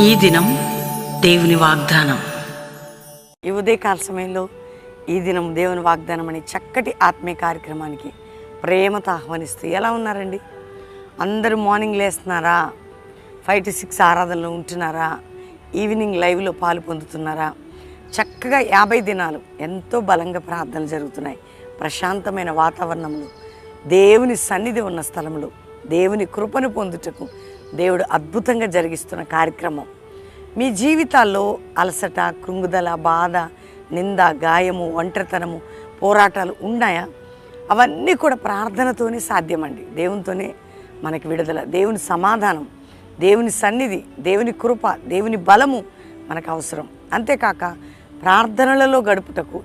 ఈ దినం దేవుని వాగ్దానం. ఈ ఉదయకాల సమయంలో ఈ దినం దేవుని వాగ్దానం అనే చక్కటి ఆత్మీయ కార్యక్రమానికి ప్రేమతో ఆహ్వానిస్తూ ఎలా ఉన్నారండి? అందరూ మార్నింగ్ లేస్తున్నారా? ఫైవ్ టు సిక్స్ ఆరాధనలో ఉంటున్నారా? ఈవినింగ్ లైవ్లో పాలు పొందుతున్నారా? చక్కగా యాభై దినాలు ఎంతో బలంగా ప్రార్థనలు జరుగుతున్నాయి. ప్రశాంతమైన వాతావరణంలో దేవుని సన్నిధి ఉన్న స్థలంలో దేవుని కృపను పొందుటకు దేవుడు అద్భుతంగా జరిగిస్తున్న కార్యక్రమం. మీ జీవితాల్లో అలసట కృంగుదల బాధ నింద గాయము ఒంటరితనము పోరాటాలు ఉన్నాయా? అవన్నీ కూడా ప్రార్థనతోనే సాధ్యమండి. దేవునితోనే మనకి విడుదల దేవుని సమాధానం దేవుని సన్నిధి దేవుని కృప దేవుని బలము మనకు అవసరం. అంతేకాక ప్రార్థనలలో గడుపుటకు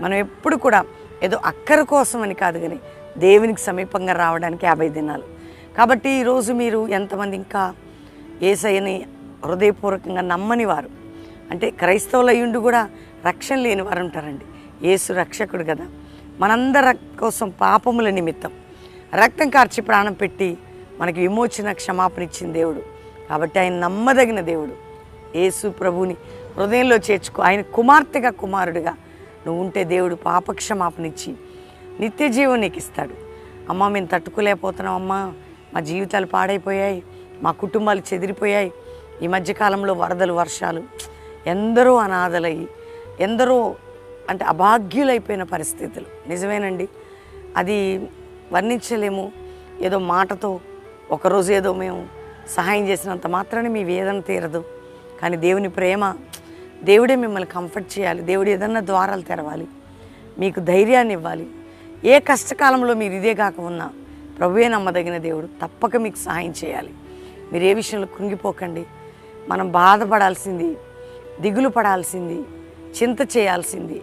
మనం ఎప్పుడు కూడా ఏదో అక్కర కోసమని కాదు కానీ దేవునికి సమీపంగా రావడానికి యాభై దినాలు. కాబట్టి ఈరోజు మీరు ఎంతమంది ఇంకా ఏసయ్యని హృదయపూర్వకంగా నమ్మని వారు? అంటే క్రైస్తవులయ్యుండి కూడా రక్షణ లేని వారు ఉంటారండి. ఏసు రక్షకుడు కదా. మనందరి కోసం పాపముల నిమిత్తం. రక్తం కార్చి ప్రాణం పెట్టి మనకి విమోచన క్షమాపణ ఇచ్చిన దేవుడు. కాబట్టి ఆయన నమ్మదగిన దేవుడు. యేసు ప్రభుని హృదయంలో చేర్చుకో ఆయన కుమార్తెగా కుమారుడిగా నువ్వు ఉంటే దేవుడు పాపక్షమాపణ ఇచ్చి నిత్య జీవం నీకు ఇస్తాడు. అమ్మ మేము తట్టుకోలేకపోతున్నాం అమ్మా. మా జీవితాలు పాడైపోయాయి మా కుటుంబాలు చెదిరిపోయాయి. ఈ మధ్యకాలంలో వరదలు వర్షాలు ఎందరో అనాథలయ్యి ఎందరో అంటే అభాగ్యులైపోయిన పరిస్థితులు. నిజమేనండి. అది వర్ణించలేము. ఏదో మాటతో ఒకరోజు ఏదో మేము సహాయం చేసినంత మాత్రమే మీ వేదన తీరదు. కానీ దేవుని ప్రేమ దేవుడే మిమ్మల్ని కంఫర్ట్ చేయాలి. దేవుడు ఏదన్నా ద్వారాలు తెరవాలి. మీకు ధైర్యాన్ని ఇవ్వాలి. ఏ కష్టకాలంలో మీరు ఇదే కాక ఉన్నా ప్రభువే నమ్మదగిన దేవుడు తప్పక మీకు సహాయం చేయాలి. మీరు ఏ విషయంలో కృంగిపోకండి. మనం బాధపడాల్సింది దిగులు పడాల్సింది చింత చేయాల్సింది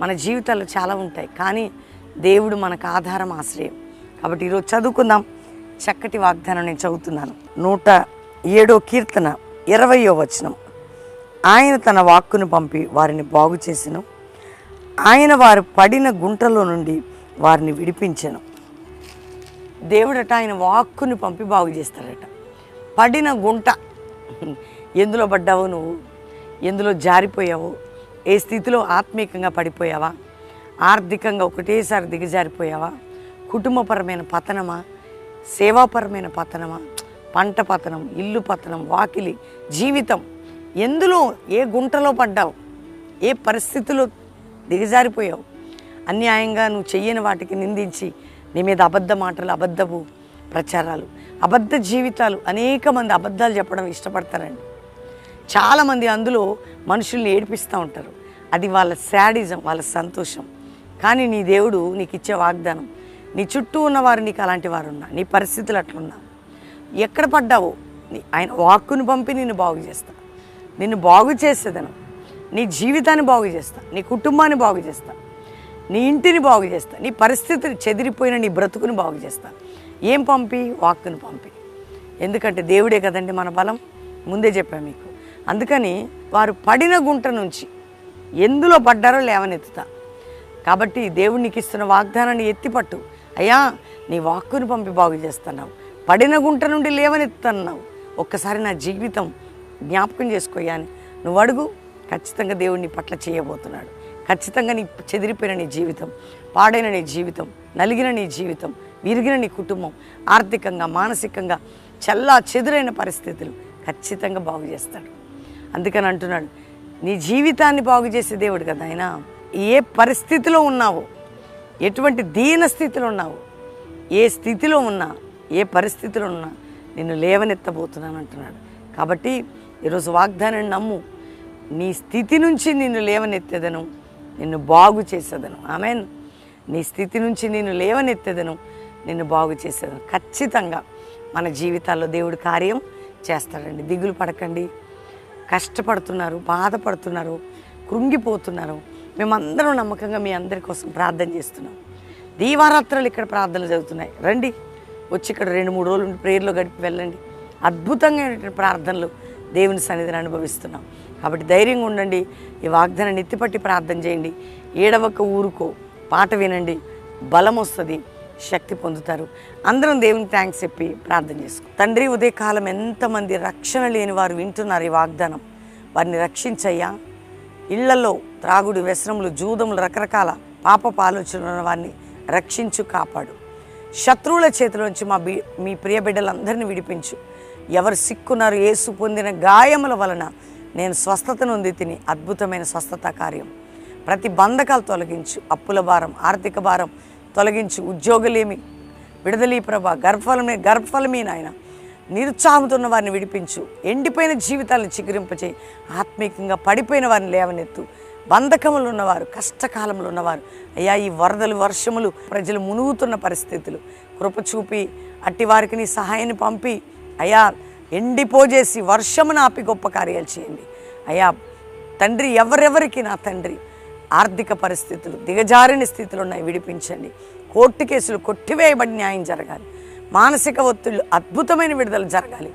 మన జీవితాలు చాలా ఉంటాయి. కానీ దేవుడు మనకు ఆధారం ఆశ్రయం. కాబట్టి ఈరోజు చదువుకుందాం. చక్కటి వాగ్దానం నేను చదువుతున్నాను. నూట ఏడో కీర్తన ఇరవయో వచనం. ఆయన తన వాక్కును పంపి వారిని బాగు చేసెను. ఆయన వారు పడిన గుంటలో నుండి వారిని విడిపించెను. దేవుడట ఆయన వాక్కుని పంపి బాగు చేస్తాడట పడిన గుంట. ఎందులో పడ్డావు నువ్వు? ఎందులో జారిపోయావు? ఏ స్థితిలో ఆత్మీకంగా పడిపోయావా? ఆర్థికంగా ఒకటేసారి దిగజారిపోయావా? కుటుంబపరమైన పతనమా? సేవాపరమైన పతనమా? పంట పతనం ఇల్లు పతనం వాకిలి జీవితం. ఎందులో ఏ గుంటలో పడ్డావు? ఏ పరిస్థితిలో దిగజారిపోయావు? అన్యాయంగా నువ్వు చెయ్యని వాటికి నిందించి నీ మీద అబద్ధ మాటలు అబద్ధపు ప్రచారాలు అబద్ధ జీవితాలు అనేక మంది అబద్ధాలు చెప్పడం ఇష్టపడతారండి. చాలామంది అందులో మనుషుల్ని ఏడిపిస్తూ ఉంటారు. అది వాళ్ళ శాడిజం వాళ్ళ సంతోషం. కానీ నీ దేవుడు నీకు ఇచ్చే వాగ్దానం నీ చుట్టూ ఉన్నవారు నీకు అలాంటి వారు ఉన్నా నీ పరిస్థితులు అట్లున్నా. ఎక్కడ పడ్డావో నీ- ఆయన వాక్కును పంపి నిన్ను బాగు చేస్తా. నిన్ను బాగు చేసేదను. నీ జీవితాన్ని బాగు చేస్తా. నీ కుటుంబాన్ని బాగు చేస్తా. నీ ఇంటిని బాగు చేస్తా నీ పరిస్థితిని చెదిరిపోయిన నీ బ్రతుకుని బాగు చేస్తా. ఏం పంపి? వాక్కును పంపి. ఎందుకంటే దేవుడే కదండి మన బలం. ముందే చెప్పాను మీకు. అందుకని వారు పడిన గుంట నుంచి ఎందులో పడ్డారో లేవనెత్తుతా. కాబట్టి దేవుడు నీకు ఇస్తున్న వాగ్దానాన్ని ఎత్తిపట్టు అయ్యా నీ వాక్కును పంపి బాగు చేస్తున్నావు. పడిన గుంట నుండి లేవనెత్తున్నావు ఒక్కసారి నా జీవితం జ్ఞాపకం చేసుకోయా అని. నువ్వు అడుగు. ఖచ్చితంగా దేవుడిని పట్ల చేయబోతున్నాడు. ఖచ్చితంగా నీ చెదిరిపోయిన నీ జీవితం పాడైన నీ జీవితం నలిగిన నీ జీవితం విరిగిన నీ కుటుంబం ఆర్థికంగా మానసికంగా చల్లా చెదురైన పరిస్థితులు ఖచ్చితంగా బాగు చేస్తాడు. అందుకని అంటున్నాడు నీ జీవితాన్ని బాగు చేసే దేవుడు కదా ఆయన. ఏ పరిస్థితిలో ఉన్నావో ఎటువంటి దీన స్థితిలో ఉన్నావో ఏ స్థితిలో ఉన్నా ఏ పరిస్థితిలో ఉన్నా నిన్ను లేవనెత్తబోతున్నాను అంటున్నాడు. కాబట్టి ఈరోజు వాగ్దానాన్ని నమ్ము. నీ స్థితి నుంచి నిన్ను లేవనెత్తేదను. నిన్ను బాగు చేసేదను. ఆమె నీ స్థితి నుంచి నేను లేవనెత్తేదను. నిన్ను బాగు చేసేదను. ఖచ్చితంగా మన జీవితాల్లో దేవుడు కార్యం చేస్తాడండి. దిగులు పడకండి. కష్టపడుతున్నారు బాధపడుతున్నారు కృంగిపోతున్నారు. మేమందరం నమ్మకంగా మీ అందరి కోసం ప్రార్థన చేస్తున్నాం. దీవారాత్రులు ఇక్కడ ప్రార్థనలు జరుగుతున్నాయి. రండి. వచ్చి ఇక్కడ రెండు మూడు రోజులు ప్రేయర్లో గడిపి వెళ్ళండి. అద్భుతంగా ప్రార్థనలు దేవుని సన్నిధిని అనుభవిస్తున్నాం. కాబట్టి ధైర్యంగా ఉండండి. ఈ వాగ్దానం నెత్తిపట్టి ప్రార్థన చేయండి. ఏడవక ఊరుకో. పాట వినండి. బలం వస్తుంది. శక్తి పొందుతారు. అందరం దేవుని థ్యాంక్స్ చెప్పి ప్రార్థన చేసుకో తండ్రి ఉదయకాలం ఎంతమంది రక్షణ లేని వారు వింటున్నారు ఈ వాగ్దానం. వారిని రక్షించయ్యా. ఇళ్ళలో త్రాగుడు వ్యసనములు జూదములు రకరకాల పాపపు ఆలోచనలు వారిని రక్షించు కాపాడు. శత్రువుల చేతిలోంచి మా బి మీ ప్రియ బిడ్డలందరినీ విడిపించు. ఎవరు సిక్కున్నారు ఏసు పొందిన గాయముల వలన నేను స్వస్థతను ఉంది తిని అద్భుతమైన స్వస్థత కార్యం. ప్రతి బంధకాలు తొలగించు అప్పుల భారం ఆర్థిక భారం తొలగించు ఉద్యోగులేమి విడుదలీ ప్రభ గర్భఫలమే గర్భఫలమే నాయన. నిరుత్సాహంతో వారిని విడిపించు ఎండిపోయిన జీవితాలను చిగురింపచేయి ఆత్మీయంగా పడిపోయిన వారిని లేవనెత్తు. బంధకములు ఉన్నవారు కష్టకాలంలో ఉన్నవారు అయ్యా ఈ వరదలు వర్షములు ప్రజలు మునుగుతున్న పరిస్థితులు. కృప చూపి అట్టి వారికి నీ సహాయాన్ని పంపి. అయ్యా ఎండిపోజేసి వర్షమును ఆపి గొప్ప కార్యాలు చేయండి. అయ్యా తండ్రి ఎవరెవరికి నా తండ్రి? ఆర్థిక పరిస్థితులు దిగజారిన స్థితిలో ఉన్నాయి విడిపించండి. కోర్టు కేసులు కొట్టివేయబడి న్యాయం జరగాలి. మానసిక ఒత్తిళ్ళు అద్భుతమైన విడుదల జరగాలి.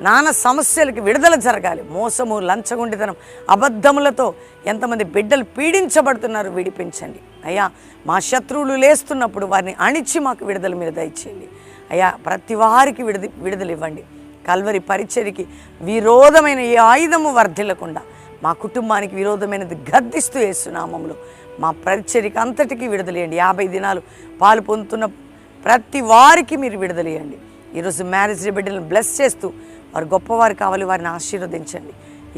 నానా సమస్యలకి విడుదల జరగాలి. మోసము లంచగుండితనం అబద్ధములతో ఎంతమంది బిడ్డలు పీడించబడుతున్నారు విడిపించండి. అయ్యా మా శత్రువులు లేస్తున్నప్పుడు వారిని అణిచి మాకు విడుదల మీరు దయచేయండి. అయ్యా ప్రతి వారికి విడుదల విడుదల ఇవ్వండి. కల్వరి పరిచర్యకి విరోధమైన ఏ ఆయుధము వర్ధిల్లకుండా మా కుటుంబానికి విరోధమైనది గద్దిస్తూ వేస్తున్నామంలో మా పరిచర్యకి అంతటికీ విడుదలేయండి యాభై దినాలు పాలు పొందుతున్న ప్రతి వారికి మీరు విడుదలేయండి ఈరోజు మ్యారేజ్ డే బిడ్డలను బ్లెస్ చేస్తూ వారు గొప్పవారు కావాలి వారిని ఆశీర్వదించండి.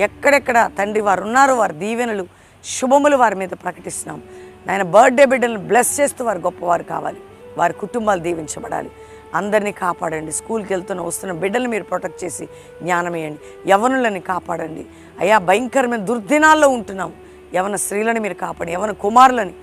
ఎక్కడెక్కడ తండ్రి వారు ఉన్నారో వారి దీవెనలు శుభములు వారి మీద ప్రకటిస్తున్నాం. నాయన బర్త్డే బిడ్డలను బ్లెస్ చేస్తూ వారు గొప్పవారు కావాలి. వారి కుటుంబాలు దీవించబడాలి. అందరినీ కాపాడండి. స్కూల్కి వెళ్తున్న వస్తున్న బిడ్డలు మీరు ప్రొటెక్ట్ చేసి జ్ఞానమేయండి యవనులని కాపాడండి. అయ్యా భయంకరమైన దుర్దినాల్లో ఉంటున్నాం. యవన స్త్రీలను మీరు కాపాడి యవన కుమారులని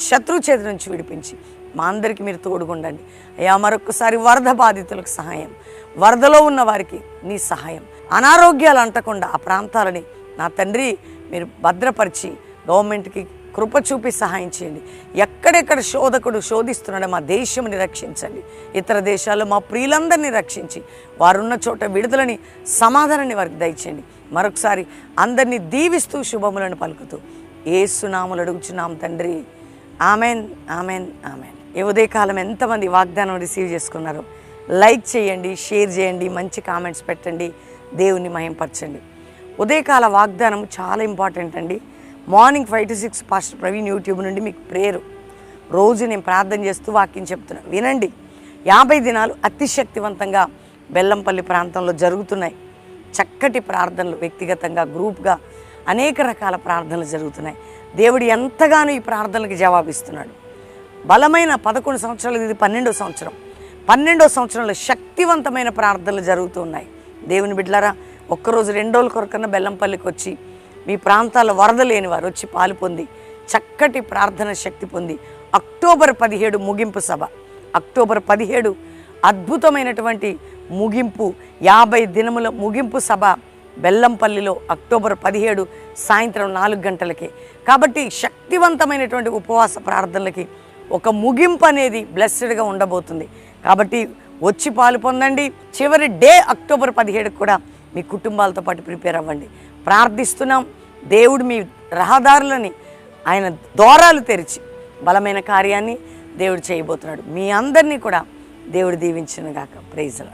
శత్రు చేతి నుంచి విడిపించి మా అందరికీ మీరు తోడుగుండండి. అయ్యా మరొకసారి వరద బాధితులకు సహాయం. వరదలో ఉన్న వారికి నీ సహాయం. అనారోగ్యాలు అంటకుండా ఆ ప్రాంతాలని నా తండ్రి మీరు భద్రపరిచి గవర్నమెంట్కి కృప చూపి సహాయం చేయండి. ఎక్కడెక్కడ శోధకుడు శోధిస్తున్నాడో మా దేశంని రక్షించండి. ఇతర దేశాల్లో మా ప్రియులందరినీ రక్షించి వారున్న చోట విడుదలని సమాధానాన్ని వారికి దయచేయండి. మరొకసారి అందరినీ దీవిస్తూ శుభములను పలుకుతూ ఏసునాములు అడుగుచున్నాం తండ్రి. Amen amen amen. ఈ ఉదయకాలం ఎంతమంది వాగ్దానం రిసీవ్ చేసుకున్నారో లైక్ చేయండి షేర్ చేయండి మంచి కామెంట్స్ పెట్టండి దేవుణ్ణి మహింపరచండి. ఉదయకాల వాగ్దానం చాలా ఇంపార్టెంట్ అండి. Morning five to six pastor Praveen YouTube నుండి మీకు ప్రేయరు రోజు నేను ప్రార్థన చేస్తూ వాక్యం చెప్తున్నాను వినండి. యాభై దినాలు అతి శక్తివంతంగా బెల్లంపల్లి ప్రాంతంలో జరుగుతున్నాయి. చక్కటి ప్రార్థనలు వ్యక్తిగతంగా గ్రూప్గా అనేక రకాల ప్రార్థనలు జరుగుతున్నాయి. దేవుడు ఎంతగానో ఈ ప్రార్థనలకు జవాబిస్తున్నాడు. బలమైన పదకొండు సంవత్సరాలు ఇది పన్నెండో సంవత్సరం. పన్నెండో సంవత్సరంలో శక్తివంతమైన ప్రార్థనలు జరుగుతూ ఉన్నాయి. దేవుని బిడ్డలారా ఒక్కరోజు రెండు రోజుల కొరకన్నా బెల్లంపల్లికి వచ్చి మీ ప్రాంతాల్లో వరద లేని వారు వచ్చి పాలు పొంది చక్కటి ప్రార్థన శక్తి పొంది. అక్టోబర్ పదిహేడు ముగింపు సభ. అక్టోబర్ పదిహేడు అద్భుతమైనటువంటి ముగింపు యాభై దినముల ముగింపు సభ బెల్లంపల్లిలో అక్టోబర్ పదిహేడు సాయంత్రం నాలుగు గంటలకే. కాబట్టి శక్తివంతమైనటువంటి ఉపవాస ప్రార్థనలకి ఒక ముగింపు అనేది బ్లెస్సెడ్గా ఉండబోతుంది. కాబట్టి వచ్చి పాలు పొందండి. చివరి డే అక్టోబర్ పదిహేడుకి కూడా మీ కుటుంబాలతో పాటు ప్రిపేర్ అవ్వండి. ప్రార్థిస్తున్నాం. దేవుడు మీ రహదారులని ఆయన దూరాలు తెరిచి బలమైన కార్యాన్ని దేవుడు చేయబోతున్నాడు. మీ అందరినీ కూడా దేవుడు దీవించిన గాక. ప్రైజ్లా